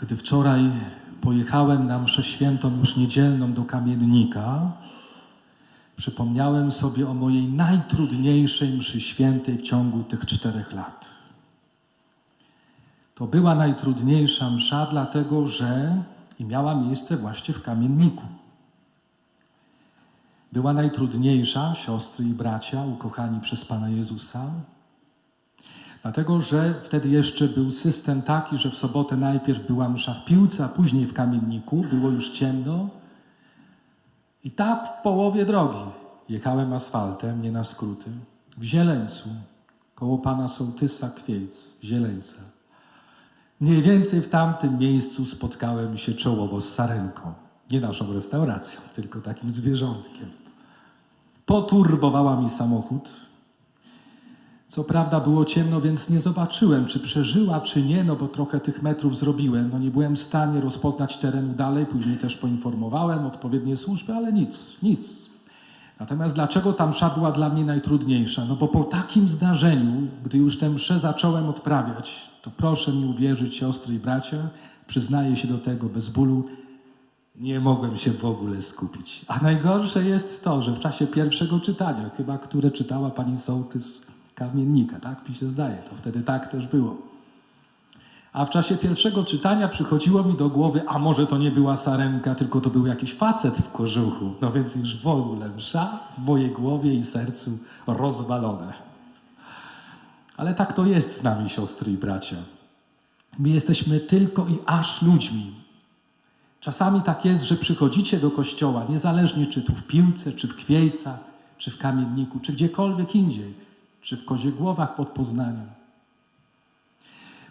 Gdy wczoraj pojechałem na mszę świętą już niedzielną do Kamiennika, przypomniałem sobie o mojej najtrudniejszej mszy świętej w ciągu tych czterech lat. To była najtrudniejsza msza, dlatego że i miała miejsce właśnie w Kamienniku. Była najtrudniejsza, siostry i bracia, ukochani przez Pana Jezusa, dlatego że wtedy jeszcze był system taki, że w sobotę najpierw była msza w piłce, a później w Kamienniku, było już ciemno. I tak w połowie drogi jechałem asfaltem, nie na skróty, w Zieleńcu, koło Pana Sołtysa Kwiejc, Zieleńca. Mniej więcej w tamtym miejscu spotkałem się czołowo z sarenką. Nie naszą restauracją, tylko takim zwierzątkiem. Poturbowała mi samochód. Co prawda było ciemno, więc nie zobaczyłem, czy przeżyła, czy nie, no bo trochę tych metrów zrobiłem. No nie byłem w stanie rozpoznać terenu dalej, później też poinformowałem odpowiednie służby, ale nic, nic. Natomiast dlaczego ta msza była dla mnie najtrudniejsza? No bo po takim zdarzeniu, gdy już tę mszę zacząłem odprawiać, to proszę mi uwierzyć, siostry i bracia, przyznaję się do tego bez bólu, nie mogłem się w ogóle skupić. A najgorsze jest to, że w czasie pierwszego czytania, chyba które czytała pani sołtys Kamiennika, tak mi się zdaje, to wtedy tak też było. A w czasie pierwszego czytania przychodziło mi do głowy, a może to nie była sarenka, tylko to był jakiś facet w kożuchu. No więc już w ogóle msza w mojej głowie i sercu rozwalone. Ale tak to jest z nami, siostry i bracia. My jesteśmy tylko i aż ludźmi. Czasami tak jest, że przychodzicie do kościoła, niezależnie czy tu w Piłce, czy w Kwiejcach, czy w Kamienniku, czy gdziekolwiek indziej, czy w Koziegłowach pod Poznaniem.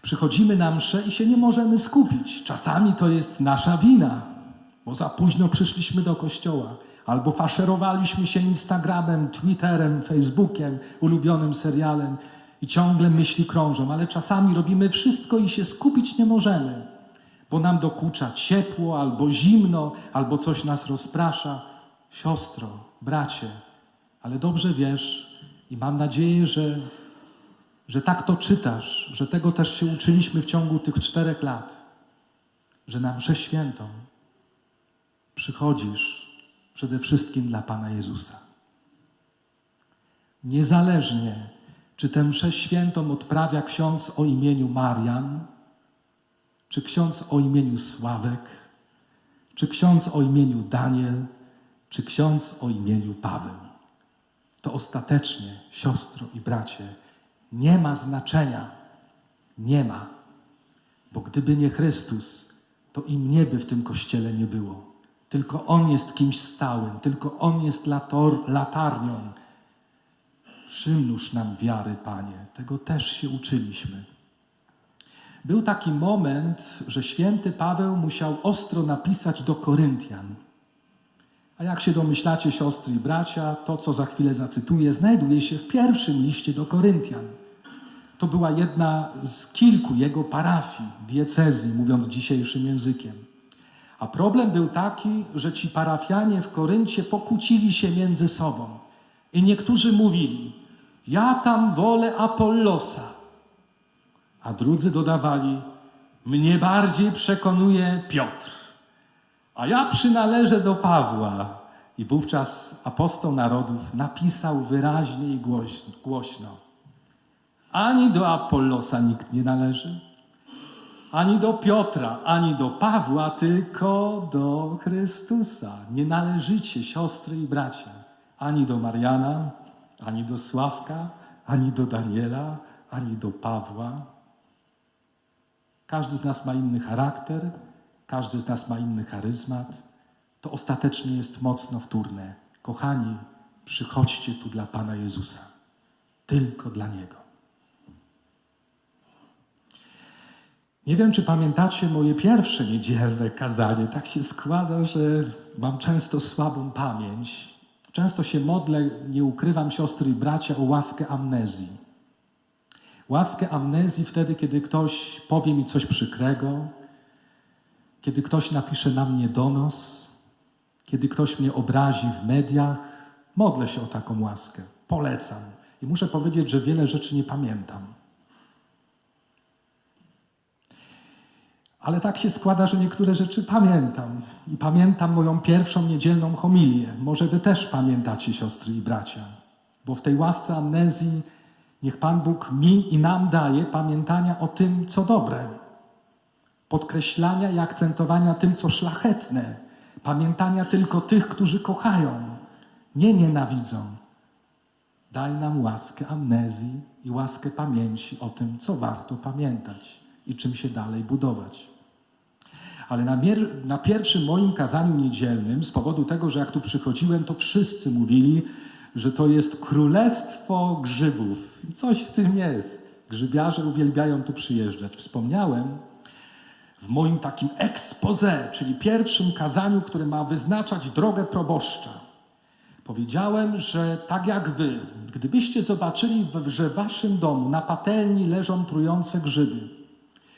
Przychodzimy na mszę i się nie możemy skupić. Czasami to jest nasza wina, bo za późno przyszliśmy do kościoła, albo faszerowaliśmy się Instagramem, Twitterem, Facebookiem, ulubionym serialem i ciągle myśli krążą, ale czasami robimy wszystko i się skupić nie możemy, bo nam dokucza ciepło, albo zimno, albo coś nas rozprasza. Siostro, bracie, ale dobrze wiesz i mam nadzieję, że że tak to czytasz, że tego też się uczyliśmy w ciągu tych czterech lat, że na mszę świętą przychodzisz przede wszystkim dla Pana Jezusa. Niezależnie, czy tę mszę świętą odprawia ksiądz o imieniu Marian, czy ksiądz o imieniu Sławek, czy ksiądz o imieniu Daniel, czy ksiądz o imieniu Paweł. To ostatecznie, siostro i bracie, nie ma znaczenia. Nie ma. Bo gdyby nie Chrystus, to i mnie by w tym kościele nie było. Tylko On jest kimś stałym, tylko On jest lator, latarnią. Przymnóż nam wiary, Panie. Tego też się uczyliśmy. Był taki moment, że święty Paweł musiał ostro napisać do Koryntian. A jak się domyślacie, siostry i bracia, to co za chwilę zacytuję, znajduje się w pierwszym liście do Koryntian. To była jedna z kilku jego parafii, diecezji, mówiąc dzisiejszym językiem. A problem był taki, że ci parafianie w Koryncie pokłócili się między sobą. I niektórzy mówili: Ja tam wolę Apollosa. A drudzy dodawali: Mnie bardziej przekonuje Piotr. A ja przynależę do Pawła. I wówczas apostoł narodów napisał wyraźnie i głośno: Ani do Apollosa nikt nie należy, ani do Piotra, ani do Pawła, tylko do Chrystusa. Nie należycie, siostry i bracia, ani do Mariana, ani do Sławka, ani do Daniela, ani do Pawła. Każdy z nas ma inny charakter, każdy z nas ma inny charyzmat. To ostatecznie jest mocno wtórne. Kochani, przychodźcie tu dla Pana Jezusa. Tylko dla Niego. Nie wiem, czy pamiętacie moje pierwsze niedzielne kazanie. Tak się składa, że mam często słabą pamięć. Często się modlę, nie ukrywam siostry i bracia, o łaskę amnezji. Łaskę amnezji wtedy, kiedy ktoś powie mi coś przykrego, kiedy ktoś napisze na mnie donos, kiedy ktoś mnie obrazi w mediach. Modlę się o taką łaskę. Polecam. I muszę powiedzieć, że wiele rzeczy nie pamiętam. Ale tak się składa, że niektóre rzeczy pamiętam. I pamiętam moją pierwszą niedzielną homilię. Może wy też pamiętacie, siostry i bracia. Bo w tej łasce amnezji niech Pan Bóg mi i nam daje pamiętania o tym, co dobre. Podkreślania i akcentowania tym, co szlachetne. Pamiętania tylko tych, którzy kochają, nie nienawidzą. Daj nam łaskę amnezji i łaskę pamięci o tym, co warto pamiętać i czym się dalej budować. Ale na, na pierwszym moim kazaniu niedzielnym, z powodu tego, że jak tu przychodziłem, to wszyscy mówili, że to jest królestwo grzybów. I coś w tym jest. Grzybiarze uwielbiają tu przyjeżdżać. Wspomniałem w moim takim expose, czyli pierwszym kazaniu, które ma wyznaczać drogę proboszcza. Powiedziałem, że tak jak wy, gdybyście zobaczyli, że w waszym domu na patelni leżą trujące grzyby,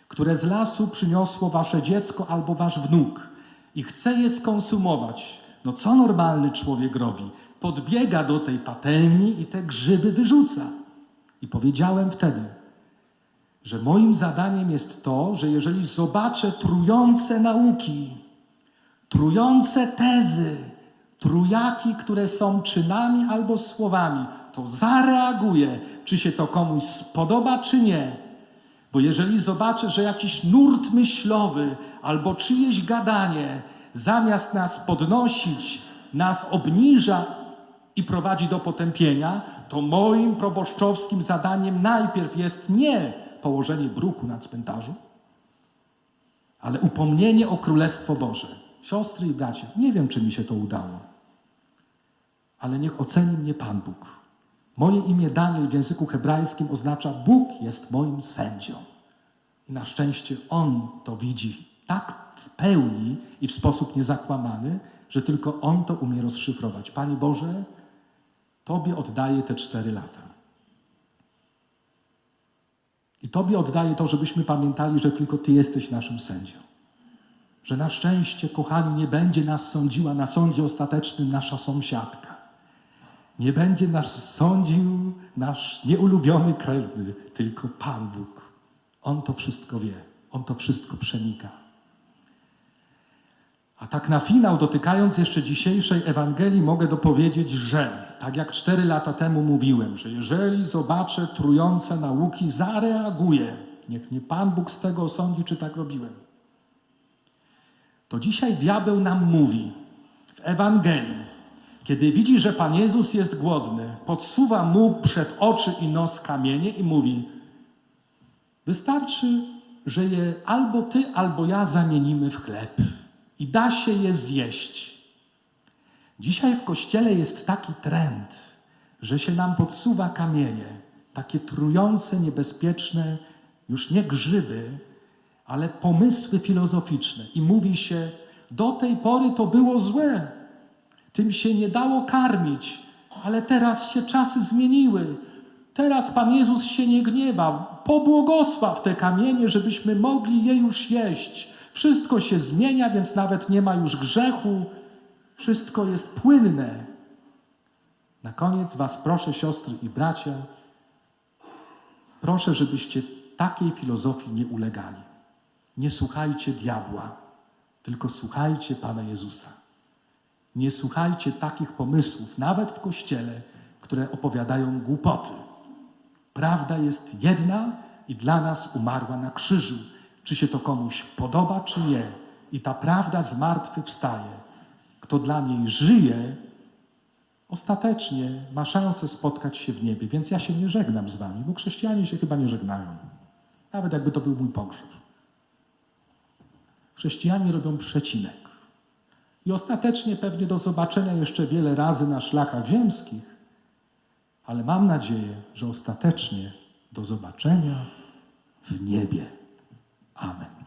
które z lasu przyniosło wasze dziecko albo wasz wnuk i chce je skonsumować, no co normalny człowiek robi? Podbiega do tej patelni i te grzyby wyrzuca. I powiedziałem wtedy, że moim zadaniem jest to, że jeżeli zobaczę trujące nauki, trujące tezy, trujaki, które są czynami albo słowami, to zareaguję, czy się to komuś spodoba, czy nie. Bo jeżeli zobaczę, że jakiś nurt myślowy albo czyjeś gadanie zamiast nas podnosić, nas obniża i prowadzi do potępienia, to moim proboszczowskim zadaniem najpierw jest nie położenie bruku na cmentarzu, ale upomnienie o Królestwo Boże. Siostry i bracia, nie wiem, czy mi się to udało, ale niech oceni mnie Pan Bóg. Moje imię Daniel w języku hebrajskim oznacza Bóg jest moim sędzią. I na szczęście On to widzi tak w pełni i w sposób niezakłamany, że tylko On to umie rozszyfrować. Panie Boże, Tobie oddaję te cztery lata. I Tobie oddaję to, żebyśmy pamiętali, że tylko Ty jesteś naszym sędzią. Że na szczęście, kochani, nie będzie nas sądziła na sądzie ostatecznym nasza sąsiadka. Nie będzie nas sądził nasz nieulubiony krewny, tylko Pan Bóg. On to wszystko wie, On to wszystko przenika. A tak na finał, dotykając jeszcze dzisiejszej Ewangelii, mogę dopowiedzieć, że tak jak cztery lata temu mówiłem, że jeżeli zobaczę trujące nauki, zareaguję. Niech mnie Pan Bóg z tego osądzi, czy tak robiłem. To dzisiaj diabeł nam mówi w Ewangelii, kiedy widzi, że Pan Jezus jest głodny, podsuwa mu przed oczy i nos kamienie i mówi: Wystarczy, że je albo ty, albo ja zamienimy w chleb i da się je zjeść. Dzisiaj w kościele jest taki trend, że się nam podsuwa kamienie, takie trujące, niebezpieczne, już nie grzyby, ale pomysły filozoficzne. I mówi się, do tej pory to było złe, tym się nie dało karmić, ale teraz się czasy zmieniły. Teraz Pan Jezus się nie gniewa. Pobłogosław te kamienie, żebyśmy mogli je już jeść. Wszystko się zmienia, więc nawet nie ma już grzechu. Wszystko jest płynne. Na koniec Was proszę, siostry i bracia, proszę, żebyście takiej filozofii nie ulegali. Nie słuchajcie diabła, tylko słuchajcie Pana Jezusa. Nie słuchajcie takich pomysłów, nawet w kościele, które opowiadają głupoty. Prawda jest jedna i dla nas umarła na krzyżu. Czy się to komuś podoba, czy nie. I ta prawda z martwych wstaje. Kto dla niej żyje, ostatecznie ma szansę spotkać się w niebie. Więc ja się nie żegnam z wami, bo chrześcijanie się chyba nie żegnają. Nawet jakby to był mój pogrzeb. Chrześcijanie robią przecinek. I ostatecznie pewnie do zobaczenia jeszcze wiele razy na szlakach ziemskich, ale mam nadzieję, że ostatecznie do zobaczenia w niebie. Amen.